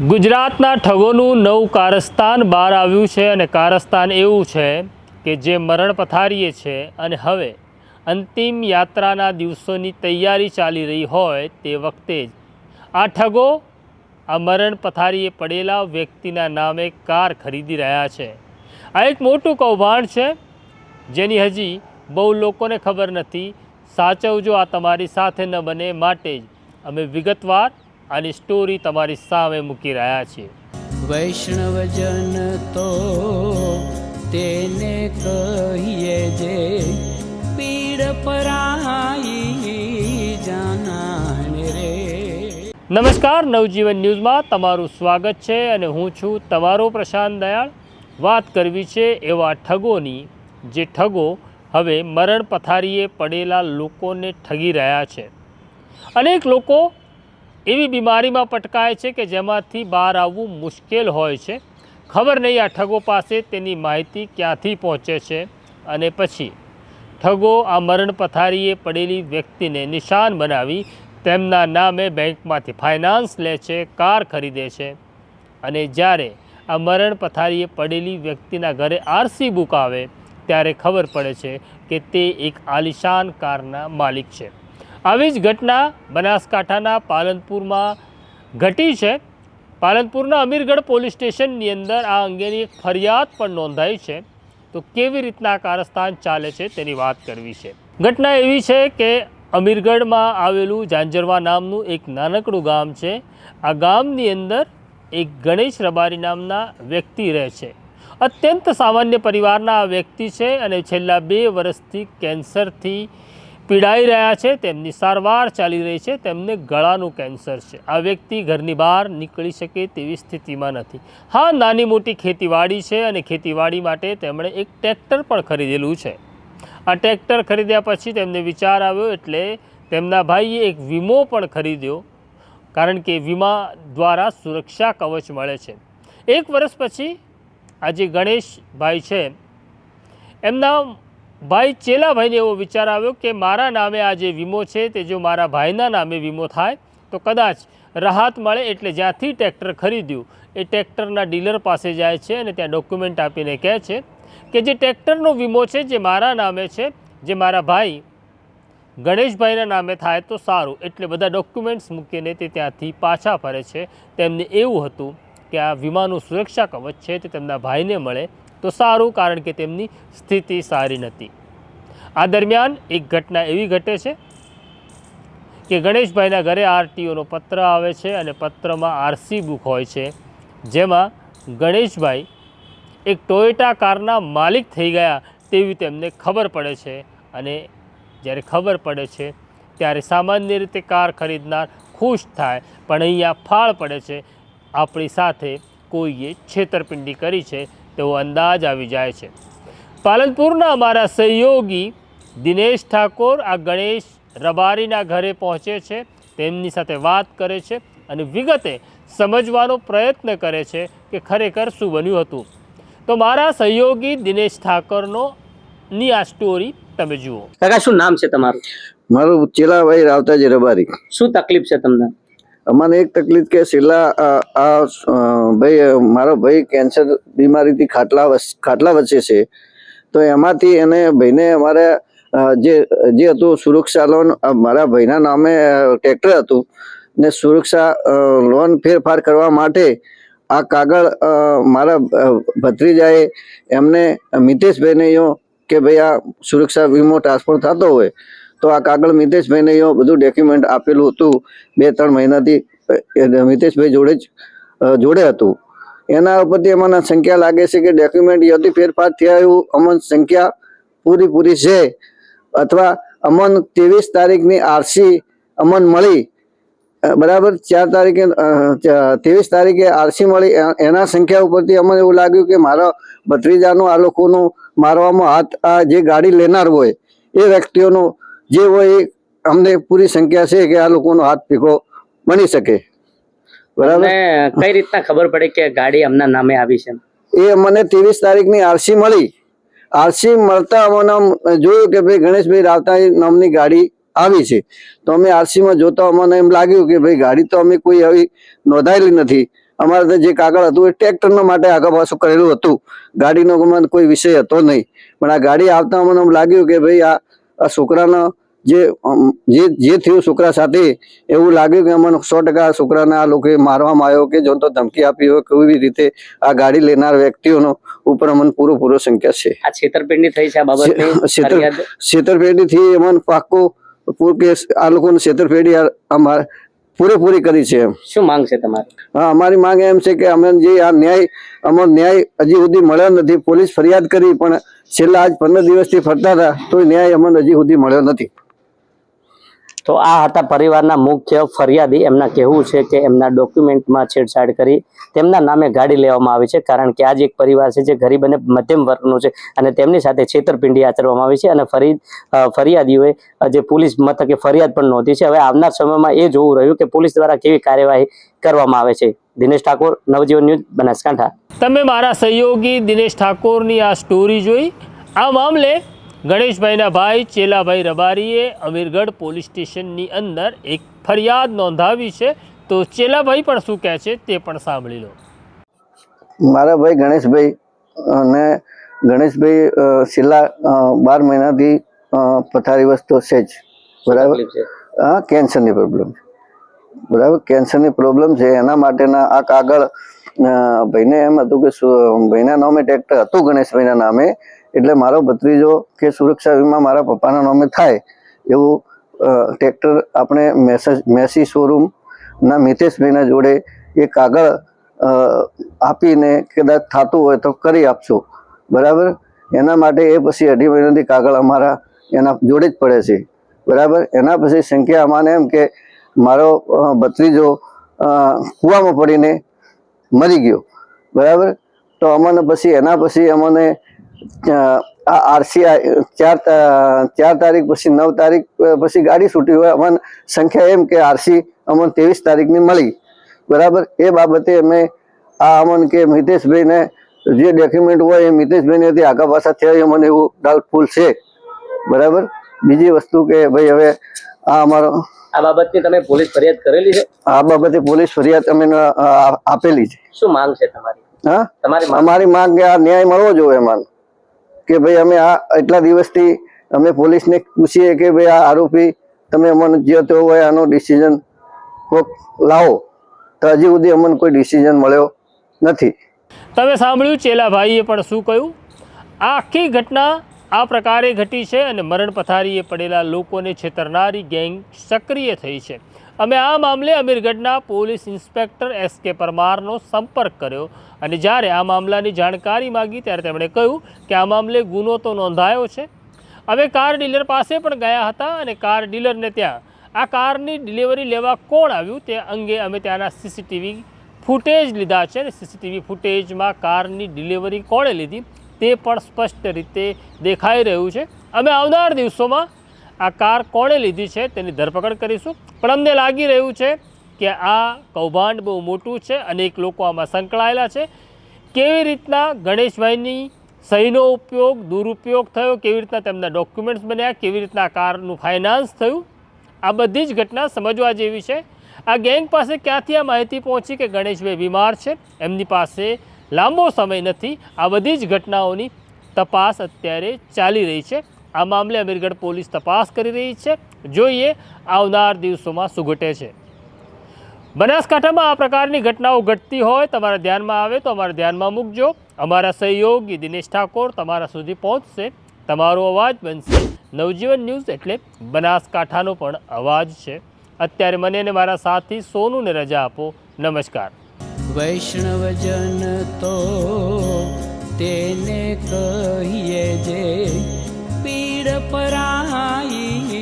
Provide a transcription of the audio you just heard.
ગુજરાતના ઠગોનું નવું કારસ્તાન બહાર આવ્યું છે અને કારસ્તાન એવું છે કે જે મરણ પથારીએ છે અને હવે અંતિમ યાત્રાના દિવસોની તૈયારી ચાલી રહી હોય તે વખતે જ આ ઠગો આ મરણ પથારીએ પડેલા વ્યક્તિના નામે કાર ખરીદી રહ્યા છે. આ એક મોટું કૌભાંડ છે જેની હજી બહુ લોકોને ખબર નથી. સાચવજો આ તમારી સાથે ન બને માટે જ અમે વિગતવાર આની સ્ટોરી તમારી સામે મૂકી રહ્યા છીએ. વૈષ્ણવજન તો તેને કહીએ જે પીડ પરાઈ જાનાને રે. નમસ્કાર નવજીવન ન્યૂઝમાં તમારું સ્વાગત છે અને હું છું તમારો પ્રશાંત દયાળ. વાત કરવી છે એવા ઠગોની જે ઠગો હવે મરણ પથારીએ પડેલા લોકોને ઠગી રહ્યા છે. અનેક લોકો એવી બીમારીમાં પટકાય છે કે જેમાંથી બહાર આવવું મુશ્કેલ હોય છે. ખબર નહીં આ ઠગો પાસે તેની માહિતી ક્યાંથી પહોંચે છે અને પછી ઠગો આ મરણ પથારીએ પડેલી વ્યક્તિને નિશાન બનાવી તેમના નામે બેંકમાંથી ફાઇનાન્સ લે છે, કાર ખરીદે છે અને જ્યારે આ મરણ પથારીએ પડેલી વ્યક્તિના ઘરે આરસી બુક આવે ત્યારે ખબર પડે છે કે તે એક આલિશાન કારના માલિક છે. આવી જ ઘટના બનાસકાંઠાના પાલનપુરમાં ઘટી છે. પાલનપુરના અમીરગઢ પોલીસ સ્ટેશનની અંદર આ અંગેની એક ફરિયાદ પણ નોંધાઈ છે. તો કેવી રીતના કારસ્થાન ચાલે છે તેની વાત કરવી છે. ઘટના એવી છે કે અમીરગઢમાં આવેલું જાંજરવા નામનું એક નાનકડું ગામ છે. આ ગામની અંદર એક ગણેશ રબારી નામના વ્યક્તિ રહે છે. અત્યંત સામાન્ય પરિવારના આ વ્યક્તિ છે અને છેલ્લા બે વર્ષથી કેન્સરથી પીડાઈ રહ્યા છે, તેમની સારવાર ચાલી રહી છે, તેમને ગળાનું કેન્સર છે. આ વ્યક્તિ ઘરની બહાર નીકળી શકે તેવી સ્થિતિમાં નથી. હા, નાની મોટી ખેતીવાડી છે અને ખેતીવાડી માટે તેમણે એક ટ્રેક્ટર પણ ખરીદેલું છે. આ ટ્રેક્ટર ખરીદ્યા પછી તેમને વિચાર આવ્યો એટલે તેમના ભાઈએ એક વીમો પણ ખરીદ્યો, કારણ કે વીમા દ્વારા સુરક્ષા કવચ મળે છે. એક વર્ષ પછી આજે ગણેશભાઈ છે, એમના ભાઈ ચેલાભાઈને એવો વિચાર આવ્યો કે મારા નામે આ જે વીમો છે તે જો મારા ભાઈના નામે વીમો થાય, તો કદાચ રાહત મળે એટલે જ્યાંથી ટ્રેક્ટર ખરીદ્યું. એ ટ્રેક્ટરના ડીલર પાસે જાય છે અને ત્યાં ડોક્યુમેન્ટ આપીને કહે છે કે જે ટ્રેક્ટરનો વીમો છે જે મારા નામે છે, જે મારા ભાઈ ગણેશભાઈના નામે થાય તો સારું. એટલે બધા ડોક્યુમેન્ટ્સ મૂકીને તે ત્યાંથી પાછા ફરે છે. તેમને એવું હતું કે આ વીમાનું સુરક્ષા કવચ છે તે તેમના ભાઈને મળે. તો સારું, કારણ કે તેમની સ્થિતિ સારી નથી. આ દરમિયાન એક ઘટના એવી ઘટે છે કે ગણેશભાઈના ઘરે આરટીઓનો પત્ર આવે છે અને પત્રમાં આરસી બુક હોય છે, જેમાં ગણેશભાઈ એક ટોયોટા કારના માલિક થઈ ગયા તેવી તેમને ખબર પડે છે. અને જ્યારે ખબર પડે છે, ત્યારે સામાન્ય રીતે કાર ખરીદનાર ખુશ થાય, પણ અહીંયા ફાળ પડે છે. આપણી સાથે કોઈએ છેતરપિંડી કરી છે તેવો અંદાજ આવી જાય છે. પાલનપુરના અમારા સહયોગી દિનેશ ઠાકોર આ ગણેશ રબારીના ઘરે પહોંચે છે તેમની સાથે વાત કરે છે અને વિગતે સમજવાનો પ્રયત્ન કરે છે કે ખરેખર શું બન્યું હતું. તો મારા સહયોગી દિનેશ ઠાકોરનો ની આ સ્ટોરી તમે જુઓ. કાકા શું નામ છે તમારું? મારું ચેલાભાઈ રાવતાજી રબારી. શું તકલીફ છે તમને? અમને એક તકલીફ કે છેલ્લા આ ભાઈ મારો ભાઈ કેન્સર બીમારીથી ખાટલા ખાટલા વચ્ચે છે. તો એમાંથી એને ભાઈને અમારે જે જે હતું સુરક્ષા લોન મારા ભાઈના નામે ટ્રેક્ટર હતું. ને સુરક્ષા લોન ફેરફાર કરવા માટે આ કાગળ મારા ભત્રીજાએ એમને મિતેશભાઈને યો કે ભાઈ આ સુરક્ષા વીમો ટ્રાન્સફર થતો હોય. તો આ કાગળ મિતેશભાઈને એ બધું ડોક્યુમેન્ટ આપેલું હતું બે, ત્રણ મહિનાથી. મિતેશભાઈ જોડે જ જોડે હતું. એના ઉપરથી અમારા સંખ્યા લાગે છે કે ડોક્યુમેન્ટ યથી ફેરફાર થયા એવું અમન સંખ્યા પૂરી પૂરી છે. અથવા અમન ત્રેવીસ તારીખની આરસી અમન મળી. બરાબર? ચાર તારીખે ત્રેવીસ તારીખે આરસી મળી. એના સંખ્યા ઉપરથી અમને એવું લાગ્યું કે મારા ભત્રીજાનું આ લોકોનું મારવામાં હાથ આ જે ગાડી લેનાર હોય, એ વ્યક્તિઓનો જે હોય અમને પૂરી સંખ્યા છે કે આ લોકોનો હાથ ભેગો બની શકે. બરાબર? કઈ રીતના ખબર પડે કે ગાડી અમના નામે આવી છે? એ મને ત્રેવીસ તારીખની આરસી મળી. આરસી મળતા અમને જોયું કે ભાઈ ગણેશભાઈ રાવતા નામની ગાડી આવી છે. તો અમે આરસીમાં જોતા અમને એમ લાગ્યું કે ભાઈ ગાડી તો અમે કોઈ આવી નોંધાયેલી નથી. અમારે જે કાગળ હતું એ ટ્રેક્ટરના માટે આગળ પાછું કરેલું હતું. ગાડીનો કોઈ વિષય હતો નહીં. પણ આ ગાડી આવતા અમને એમ લાગ્યું કે ભાઈ આ આ છોકરાના જે જે જે થયું છોકરા સાથે એવું લાગ્યું કે અમને સો ટકા છોકરાને આ લોકોએ મારવામાં આવ્યો કે જો તો ધમકી આપી હોય કેવી રીતે આ ગાડી લેનાર વ્યક્તિઓનો ઉપર અમને પૂરો પૂરો સંખ્યા છે. આ છેતરપિંડી થઈ છે આ ફરિયાદ? અમને પાક્કો પૂર કે આ લોકોને છેતરપિંડી અમારે પૂરેપૂરી કરી છે એમ. શું માંગ છે તમારી? હા અમારી માંગ એમ છે કે અમે જે આ ન્યાય અમારો ન્યાય હજી સુધી મળ્યો નથી પોલીસ ફરિયાદ કરી પણ છેલ્લા આજ પંદર દિવસથી ફરતા હતા તો ન્યાય અમને હજી સુધી મળ્યો નથી. તો આ હતા પરિવારના મુખ્ય ફરિયાદી. એમના કહેવું છે કે એમના ડોક્યુમેન્ટમાં છેડછાડ કરી તેમના નામે ગાડી લેવામાં આવી છે, કારણ કે આજ એક પરિવાર છે જે ગરીબ અને મધ્યમ વર્ગનું છે અને તેમની સાથે છેતરપિંડી આચરવામાં આવી છે અને ફરી ફરિયાદીઓએ જે પોલીસ મથકે ફરિયાદ પણ નોંધી છે. હવે આવનાર સમયમાં એ જોવું રહ્યું કે પોલીસ દ્વારા કેવી કાર્યવાહી કરવામાં આવે છે. દિનેશ ઠાકોર, નવજીવન ન્યૂઝ, બનાસકાંઠા. તમે મારા સહયોગી દિનેશ ઠાકોરની આ સ્ટોરી જોઈ? આ મામલે ગણેશભાઈના ભાઈ ચેલાભાઈ રબારીએ અમીરગઢ પોલીસ સ્ટેશનની અંદર એક ફરિયાદ નોંધાવી છે. તો ચેલાભાઈ પણ શું કહે છે તે પણ સાંભળી લો. મારા ભાઈ ગણેશભાઈ અને ગણેશભાઈ છેલ્લા બાર મહિનાથી પથારી વસ્તુ છે જ. બરાબર? હા કેન્સરની પ્રોબ્લેમ બરાબર? કેન્સરની પ્રોબ્લેમ છે. એના માટેના આ કાગળ ભાઈને એમ હતું કે ભાઈના નામે ટ્રેક્ટર હતું ગણેશભાઈના નામે. એટલે મારો ભત્રીજો કે સુરક્ષા વીમા મારા પપ્પાના નામે થાય એવું ટ્રેક્ટર આપણે મેસેજ, મેસી શોરૂમના મિતેશભાઈના જોડે એ કાગળ આપીને કદાચ થતું હોય તો કરી આપશો. બરાબર? એના માટે એ પછી અઢી મહિનાથી કાગળ અમારા એના જોડે જ પડે છે. બરાબર? એના પછી સંખ્યા અમાને એમ કે મારો ભત્રીજો કૂવામાં પડીને મરી ગયો. બરાબર? તો અમને પછી, એના પછી અમને આ આરસી ચાર ચાર તારીખ પછી નવ તારીખ પછી ગાડી છૂટી હોય અમને સંખ્યા એમ કે આરસી અમને ત્રેવીસ તારીખની મળી. બરાબર? એ બાબતે અમે આ અમન કે મિતેશભાઈને જે ડોક્યુમેન્ટ હોય એ મિતેશભાઈને હતી આગા પાછા થયા એ મને એવું ડાઉટફુલ છે. બરાબર? બીજી વસ્તુ કે ભાઈ હવે આ અમારો આ બાબતની તમે પોલીસ ફરિયાદ કરેલી છે? આ બાબતે પોલીસ ફરિયાદ અમે આપેલી છે. શું માંગ છે તમારી? હા? તમારી અમારી માંગ કે આ ન્યાય મળવો જોઈએ અમારે. કે ભાઈ અમે આ એટલા દિવસથી અમે પોલીસને પૂછીએ કે ભાઈ આ આરોપી તમે અમને જે તો હોય આનો ડિસિઝન કોક લાવો. તો હજી સુધી અમને કોઈ ડિસિઝન મળ્યો નથી. તમે સાંભળ્યું ચેલાભાઈએ પણ શું કહ્યું? આ આખી ઘટના આ પ્રકારે ઘટી છે અને મરણ પથારીએ પડેલા લોકોને છેતરનારી ગેંગ સક્રિય થઈ છે. અમે આ મામલે અમીરગઢના પોલીસ ઇન્સ્પેક્ટર એસ કે પરમારનો સંપર્ક કર્યો અને જ્યારે આ મામલાની જાણકારી માગી ત્યારે તેમણે કહ્યું કે આ મામલે ગુનો તો નોંધાયો છે. અમે કાર ડીલર પાસે પણ ગયા હતા અને કાર ડીલરને ત્યાં આ કારની ડિલિવરી લેવા કોણ આવ્યું તે અંગે અમે ત્યાંના સીસીટીવી ફૂટેજ લીધા છે અને સીસીટીવી ફૂટેજમાં કારની ડિલિવરી કોણે લીધી તે પણ સ્પષ્ટ રીતે દેખાઈ રહ્યું છે. અમે આવનાર દિવસોમાં આ કાર કોણે લીધી છે તેની ધરપકડ કરીશું. પણ અમને લાગી રહ્યું છે કે આ કૌભાંડ બહુ મોટું છે, અનેક લોકો આમાં સંકળાયેલા છે. કેવી રીતના ગણેશભાઈની સહીનો ઉપયોગ, દુરુપયોગ થયો, કેવી રીતના તેમના ડોક્યુમેન્ટ્સ બન્યા, કેવી રીતના કારનું ફાઇનાન્સ થયું, આ બધી જ ઘટના સમજવા જેવી છે. આ ગેંગ પાસે ક્યાંથી આ માહિતી પહોંચી કે ગણેશભાઈ બીમાર છે? એમની પાસે લાંબો સમય નથી. આ બધી જ ઘટનાઓની તપાસ અત્યારે ચાલી રહી છે. આ મામલે અમીરગઢ પોલીસ તપાસ કરી રહી છે. જોઈએ, આવનાર દિવસોમાં શું ઘટે છે. બનાસકાંઠામાં આ પ્રકારની ઘટનાઓ ઘટતી હોય, તમારા ધ્યાનમાં આવે તો અમારા ધ્યાનમાં મૂકજો. અમારા સહયોગી દિનેશ ઠાકોર તમારા સુધી પહોંચશે. તમારો અવાજ બનશે. નવજીવન ન્યૂઝ એટલે બનાસકાંઠાનો પણ અવાજ છે. અત્યારે મને અને મારા સાથી સોનુને રજા આપો. નમસ્કાર. વૈષ્ણવજન તો તેને કહીએ જે પરાઈ